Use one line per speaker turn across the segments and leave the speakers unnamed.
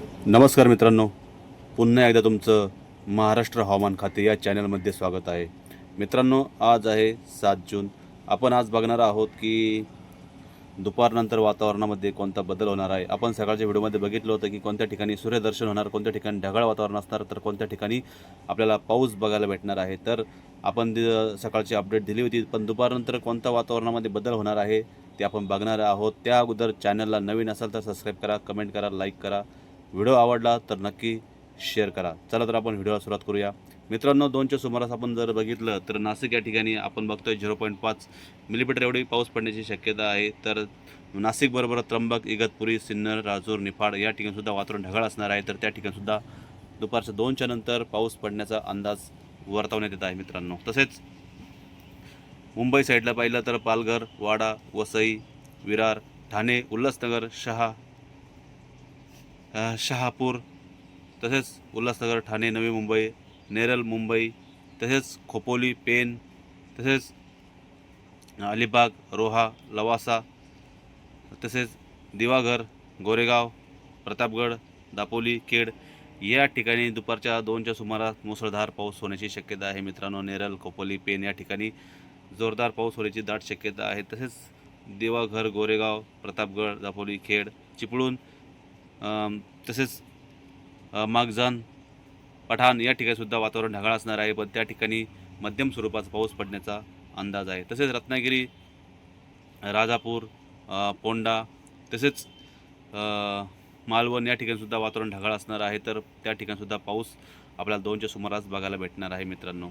नमस्कार मित्रांनो. पुन्हा एकदा तुमचं महाराष्ट्र हवामान खाते या चॅनलमध्ये स्वागत आहे. मित्रांनो आज आहे सात जून. आपण आज बघणार आहोत की दुपारनंतर वातावरणामध्ये कोणता बदल होणार आहे? आपण सकाळच्या व्हिडिओमध्ये बघितलं होतं की कोणत्या ठिकाणी सूर्यदर्शन होणार कोणत्या ठिकाणी ढगाळ वातावरण असणार तर कोणत्या ठिकाणी आपल्याला पाऊस बघायला भेटणार आहे. तर आपण सकाळची अपडेट दिली होती पण दुपारनंतर कोणत्या वातावरणामध्ये बदल होणार आहे ते आपण बघणार आहोत. त्या अगोदर चॅनलला नवीन असाल तर सबस्क्राईब करा कमेंट करा लाईक करा. व्हिडिओ आवडला तर नक्की शेअर करा. चला तर आपण व्हिडिओला सुरुवात करूया. मित्रांनो दोनच्या सुमारास आपण जर बघितलं तर नाशिक या ठिकाणी आपण बघतोय झिरो पॉईंट पाच मिलीमीटर एवढी पाऊस पडण्याची शक्यता आहे. तर नाशिकबरोबर त्र्यंबक इगतपुरी सिन्नर राजूर निफाड या ठिकाणीसुद्धा वातावरण ढगाळ असणार आहे. तर त्या ठिकाणीसुद्धा दुपारच्या दोनच्या नंतर पाऊस पडण्याचा अंदाज वर्तवण्यात येत आहे मित्रांनो. तसेच मुंबई साईडला पाहिलं तर पालघर वाडा वसई विरार ठाणे उल्हासनगर शहा शहापूर तसेच उल्हासनगर ठाणे नवी मुंबई नेरल मुंबई तसेच खोपोली पेन तसेच अलिबाग रोहा लवासा तसेच दिवाघर गोरेगाव प्रतापगड दापोली केड या ठिकाणी दुपारच्या दोनच्या सुमारास मुसळधार पाऊस होण्याची शक्यता आहे. मित्रांनो नेरल खोपोली पेन या ठिकाणी जोरदार पाऊस होण्याची दाट शक्यता आहे. तसेच देवाघर गोरेगाव प्रतापगड दापोली खेड चिपळूण तसेच अ, मागजान पठाण या ठिकाणीसुद्धा वातावरण ढगाळ असणार आहे पण त्या ठिकाणी मध्यम स्वरूपाचा पाऊस पडण्याचा अंदाज आहे. तसेच रत्नागिरी राजापूर पोंडा तसेच मालवण या ठिकाणीसुद्धा वातावरण ढगाळ असणार आहे तर त्या ठिकाणीसुद्धा पाऊस आपल्याला दोनच्या सुमारास बघायला भेटणार आहे मित्रांनो.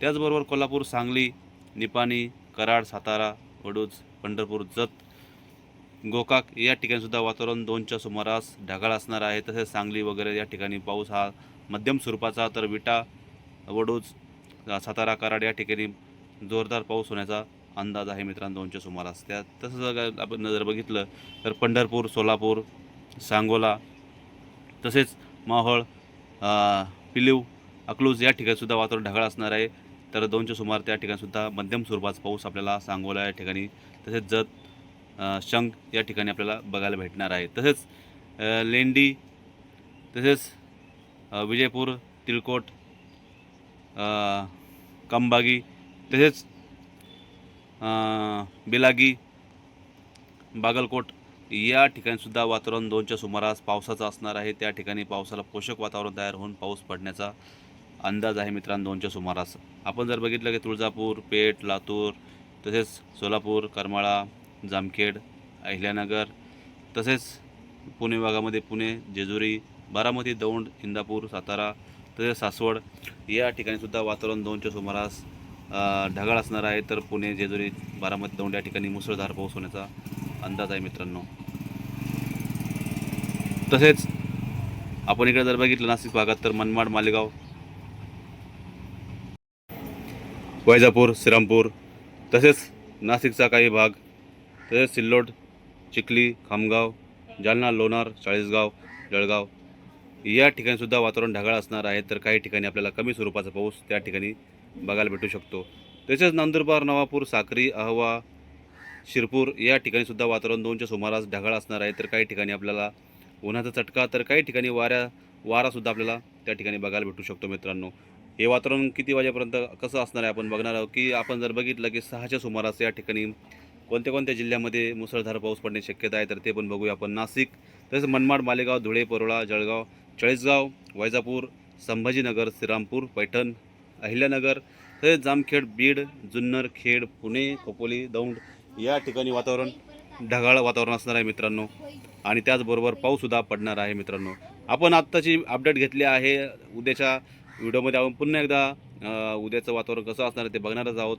त्याचबरोबर कोल्हापूर सांगली निपाणी कराड सातारा वडूज पंढरपूर जत गोकाक या ठिकाणीसुद्धा वातावरण दोनच्या सुमारास ढगाळ असणार आहे. तसेच सांगली वगैरे या ठिकाणी पाऊस हा मध्यम स्वरूपाचा तर विटा वडूज सातारा कराड या ठिकाणी जोरदार पाऊस होण्याचा अंदाज आहे मित्रांनो दोनच्या सुमारास. त्या तसं जर आपण जर बघितलं तर पंढरपूर सोलापूर सांगोला तसेच माहोळ पिलीव अकलूज या ठिकाणीसुद्धा वातावरण ढगाळ असणार आहे. तर दोनच्या सुमार त्या ठिकाणीसुद्धा मध्यम स्वरूपाचा पाऊस आपल्याला सांगोला या ठिकाणी तसेच जत शंख या ठिकाणी आपल्याला बघायला भेटणार आहे. तसेच लेंडी तसेच विजयपूर तिळकोट कंबागी तसेच बिलागी बागलकोट या ठिकाणीसुद्धा वातावरण दोनच्या सुमारास पावसाचं असणार आहे. त्या ठिकाणी पावसाला पोषक वातावरण तयार होऊन पाऊस पडण्याचा अंदाज आहे मित्रांनो दोनच्या सुमारास. आपण जर बघितलं की तुळजापूर पेठ लातूर तसेच सोलापूर करमाळा जामखेड अहिल्यानगर तसेच पुणे भागामध्ये पुणे जेजुरी बारामती दौंड इंदापूर सातारा तसेच सासवड या ठिकाणीसुद्धा वातावरण दोनच्या सुमारास ढगाळ असणार आहे. तर पुणे जेजुरी बारामती दौंड या ठिकाणी मुसळधार पाऊस होण्याचा अंदाज आहे मित्रांनो. तसेच आपण इकडे जर बघितलं नाशिक भागात तर मनमाड मालेगाव वैजापूर श्रीरामपूर तसेच नाशिकचा काही भाग तसेच सिल्लोड चिखली खामगाव जालना लोणार चाळीसगाव जळगाव या ठिकाणीसुद्धा वातावरण ढगाळ असणार आहे. तर काही ठिकाणी आपल्याला कमी स्वरूपाचा पाऊस त्या ठिकाणी बघायला भेटू शकतो. तसेच नंदुरबार नवापूर साक्री अहवा शिरपूर या ठिकाणीसुद्धा वातावरण दोनच्या सुमारास ढगाळ असणार आहे. तर काही ठिकाणी आपल्याला उन्हाचा चटका तर काही ठिकाणी वाऱ्या वारासुद्धा आपल्याला त्या ठिकाणी बघायला भेटू शकतो मित्रांनो. हे वातावरण किती वाजेपर्यंत कसं असणार आहे आपण बघणार आहोत की आपण जर बघितलं की सहाच्या सुमारास या ठिकाणी कोणत्या कोणत्या जिल्ह्यामध्ये मुसळधार पाऊस पडण्याची शक्यता आहे तर ते पण बघूया आपण. नाशिक तसेच मनमाड मालेगाव धुळे परोळा जळगाव चाळीसगाव वैजापूर संभाजीनगर श्रीरामपूर पैठण अहिल्यानगर तसेच जामखेड बीड जुन्नर खेड पुणे खोपोली दौंड या ठिकाणी वातावरण ढगाळ वातावरण असणार आहे मित्रांनो. आणि त्याचबरोबर पाऊससुद्धा पडणार आहे मित्रांनो. आपण आत्ताची अपडेट घेतली आहे. उद्याच्या व्हिडिओमध्ये आपण पुन्हा एकदा उद्याचं वातावरण कसं असणार आहे ते बघणारच आहोत.